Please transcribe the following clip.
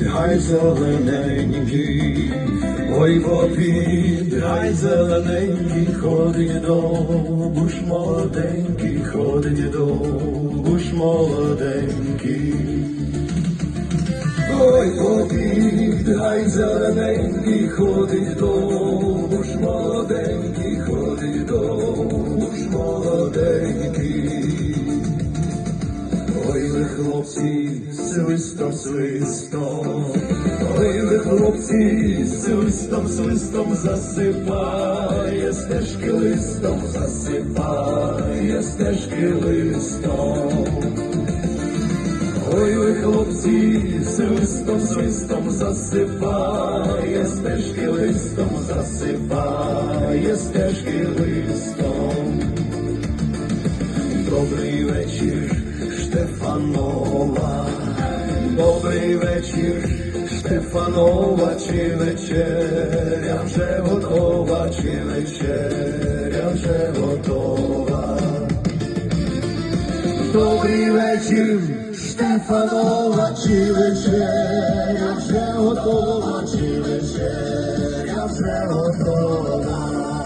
гай зелененький, ой попід, гай зелененький, ходить довбуш молоденький, ходить довбуш молоденький. Ой, попід, гай зелененький, ходить довбуш хлопці, свистом, свистом, ви хлопці, свистом, свистом засипає стежки листом, засипає стежки листом. Ой, ви хлопці, свистом, свистом засипає стежки листом, засипає стежки листом. Добрий вечір, Штефанова. Добрий вечір, Штефанова, чи вечеря вже готова, чи вечеря вже готова. Добрий вечір, Штефанова, чи вечеря вже готова, чи вечеря вже готова.